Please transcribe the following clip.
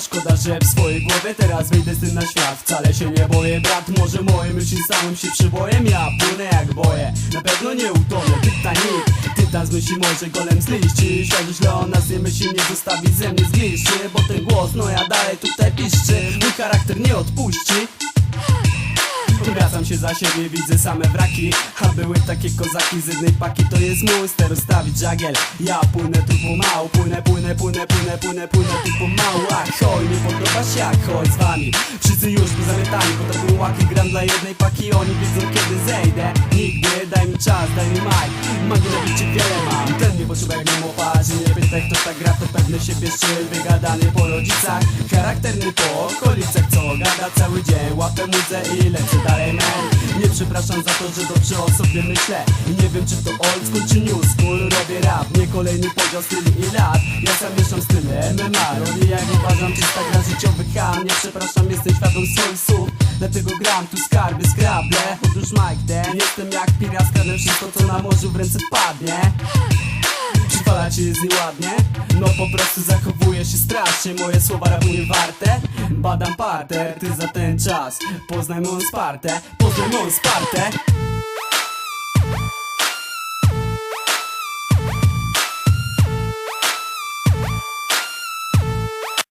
Szkoda, że w swojej głowie teraz wyjdę z tym na świat. Wcale się nie boję, brat, może moje myśli samym się przybojem Ja płynę jak boję, na pewno nie utonę. Titanic, tytan z myśli może golem zliści Świat źle o nas nie myśli, nie zostawi ze mnie zgliszczy. Bo ten głos, no ja dalej tutaj piszczy. Mój charakter nie odpuści Wracam się za siebie, widzę same wraki. A były takie kozaki z jednej paki. To jest mój ster ustawić żagiel. Ja płynę tu pomału Płynę, płynę, płynę, płynę, płynę, płynę tu pomału. Ach, hoj, nie podoba się jak chodź z wami. Wszyscy już pozamiatani Po taką łaki. Gram dla jednej paki Oni wiedzą kiedy zejdę. Nigdy, daj mi czas, daj mi maj na bicie wiele mam Jak nie Że nie pytaj kto tak gra To pewny siebie szczyl Wygadany po rodzicach Charakterny po okolicach. Co gada cały dzień Łapę muzę i lecę dalej man Nie przepraszam za to, że dobrze o sobie myślę. Nie wiem czy to old school czy new school. Robię rap, nie kolejny podział styli i lat. Ja sam mieszam style MMA Robię jak uważam czysta gra życiowy ham. Nie przepraszam, jestem świadom swoich słów. Dlatego gram tu skarby, skrable. Otóż Mike ten Jestem jak pirat, skradnę wszystko co na morzu w ręce wpadnie czy fala ci jest nieładnie? No po prostu zachowuję się strasznie. Moje słowa rapu warte. Badam partę, ty za ten czas. Poznaj moją spartę, poznaj moją spartę